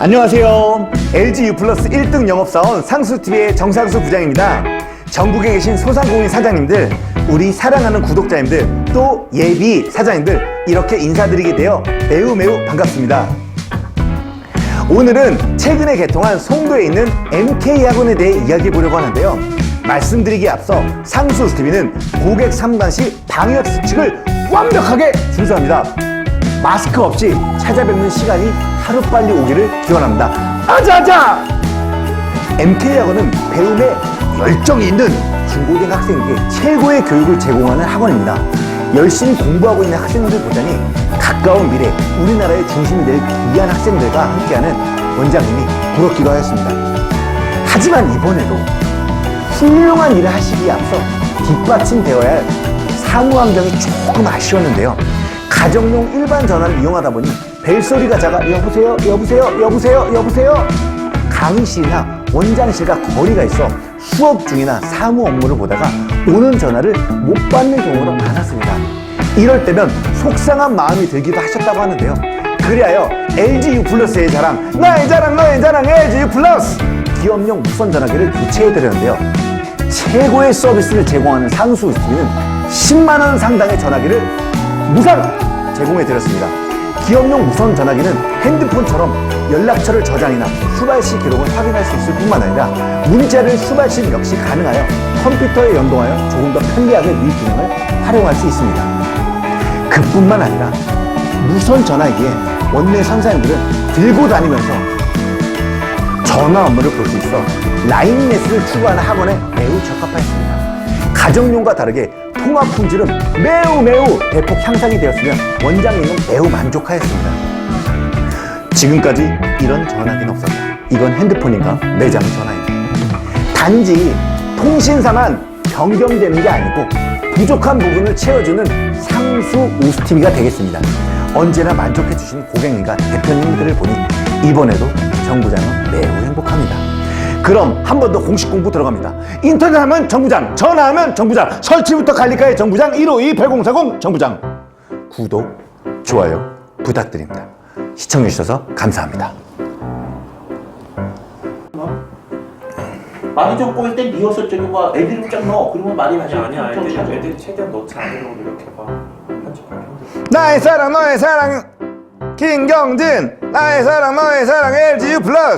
안녕하세요. LG U 플러스 1등 영업사원 상수TV의 정상수 부장입니다. 전국에 계신 소상공인 사장님들, 우리 사랑하는 구독자님들, 또 예비 사장님들, 이렇게 인사드리게 되어 매우 매우 반갑습니다. 오늘은 최근에 개통한 송도에 있는 MK학원에 대해 이야기해 보려고 하는데요. 말씀드리기에 앞서 상수TV는 고객 상담 시 방역 수칙을 완벽하게 준수합니다. 마스크 없이 찾아뵙는 시간이 하루빨리 오기를 기원합니다. 아자아자! MK학원은 배움에 열정이 있는 중고등 학생에게 최고의 교육을 제공하는 학원입니다. 열심히 공부하고 있는 학생들 보자니 가까운 미래 우리나라의 중심이 될 귀한 학생들과 함께하는 원장님이 부럽기도 하였습니다. 하지만 이번에도 훌륭한 일을 하시기에 앞서 뒷받침되어야 할 사무 환경이 조금 아쉬웠는데요. 가정용 일반 전화를 이용하다 보니 벨소리가 작아 여보세요, 여보세요, 여보세요, 여보세요. 강의실이나 원장실과 거리가 있어 수업 중이나 사무 업무를 보다가 오는 전화를 못 받는 경우가 많았습니다. 이럴 때면 속상한 마음이 들기도 하셨다고 하는데요. 그리하여 LG U 플러스의 자랑, 나의 자랑, 너의 자랑, LG U 플러스! 기업용 무선 전화기를 교체해드렸는데요. 최고의 서비스를 제공하는 상수 스팀은 10만원 상당의 전화기를 무상 제공해 드렸습니다. 기업용 무선 전화기는 핸드폰처럼 연락처를 저장이나 수발시 기록을 확인할 수 있을 뿐만 아니라 문자를 수발시 역시 가능하여 컴퓨터에 연동하여 조금 더 편리하게 위 기능을 활용할 수 있습니다. 그뿐만 아니라 무선 전화기에 원내 선사님들은 들고 다니면서 전화 업무를 볼 수 있어 라인 매스를 추구하는 학원에 매우 적합하였습니다. 가정용과 다르게 통화 품질은 매우 매우 대폭 향상이 되었으며 원장님은 매우 만족하였습니다. 지금까지 이런 전화기는 없었다. 이건 핸드폰인가 매장 전화입니다. 단지 통신사만 변경되는 게 아니고 부족한 부분을 채워주는 상수 오스티미가 되겠습니다. 언제나 만족해 주신 고객님과 대표님들을 보니 이번에도 정부장은 매우 행복합니다. 그럼 한 번 더 공식 공부 들어갑니다. 인터넷 하면 정부장, 전화하면 정부장, 설치부터 관리까지 정부장 152-8040 정부장. 구독, 좋아요 부탁드립니다. 시청해 주셔서 감사합니다. 많이 좀 꼬일 땐 리허설 저기 뭐 애드립 쫙 넣어 그러면 말이 많이 아니야 애들이 차죠. 애들이 최대한 넣지 않으려고 노력해봐 편집하기 힘들어 나의 사랑 너의 사랑 김경진 나의 사랑 너의 사랑 LG U 플러스